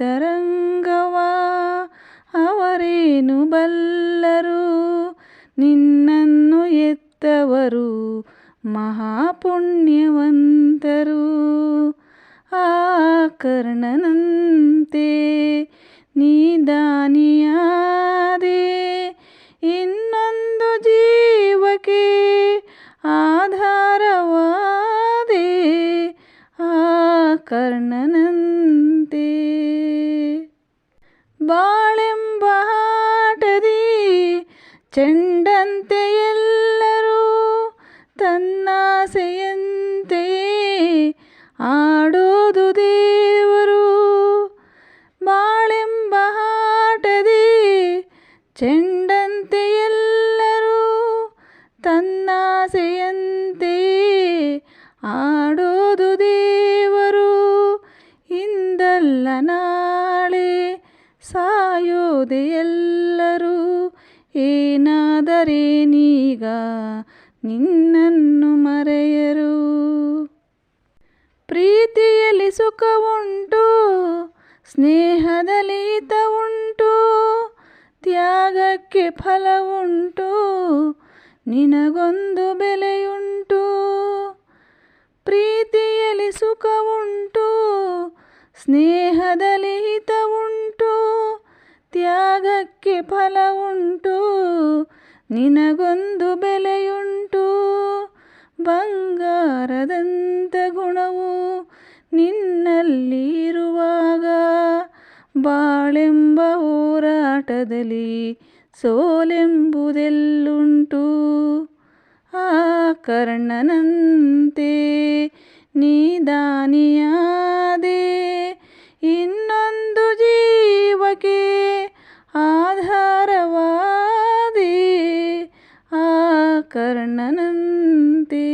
ನಿನ್ನಂತರಂಗವ ಅವರೇನು ಬಲ್ಲರು? ನಿನ್ನನ್ನು ಎತ್ತವರು ಮಹಾಪುಣ್ಯವಂತರು. ಆ ಕರ್ಣನಂತೆ ನೀದಾನಿಯಾದೆ ಇನ್ನೊಂದು ಜೀವಕ್ಕೆ ಆಧಾರವಾದೆ. ಆ ಕರ್ಣನಂತೆ ಬಾಳೆಂಬ ಆಟದಿ ಚೆಂಡಂತೆ ಎಲ್ಲರೂ ತನ್ನಾಸೆಯಂತೆ ಆಡೋದು ದೇವರು. ಬಾಳೆಂಬ ಆಟದಿ ಚೆಂಡಂತೆ ಎಲ್ಲರೂ ತನ್ನಾಸೆಯಂತೆ ಆಡೋದು ದೇವರು. ಇಂದಲ್ಲ ನಾಳೆ ಸಾಯೋದೆ ಎಲ್ಲರೂ ಏನಾದರೇನೀಗ ನಿನ್ನನ್ನು ಮರೆಯರು. ಪ್ರೀತಿಯಲ್ಲಿ ಸುಖವುಂಟು, ಸ್ನೇಹದಲ್ಲಿ ಹಿತ ಉಂಟು ತ್ಯಾಗಕ್ಕೆ ಫಲವುಂಟು, ನಿನಗೊಂದು ಬೆಲೆಯುಂಟು. ಪ್ರೀತಿಯಲ್ಲಿ ಸುಖವುಂಟು, ಸ್ನೇಹದಲ್ಲಿ ಹಿತ ಉಂಟು ತ್ಯಾಗಕ್ಕೆ ಫಲ ಉಂಟು ನಿನಗೊಂದು ಬೆಲೆಯುಂಟು. ಬಂಗಾರದಂತ ಗುಣವು ನಿನ್ನಲ್ಲಿರುವಾಗ, ಬಾಳೆಂಬ ಹೋರಾಟದಲ್ಲಿ ಸೋಲೆಂಬುದೆಲ್ಲುಂಟು. ಆ ಕರ್ಣನಂತೆ ನೀದಾನಿಯಾದೆ ಇನ್ನೊಂದು ಜೀವಕ್ಕೆ ಕರ್ಣನಂತೆ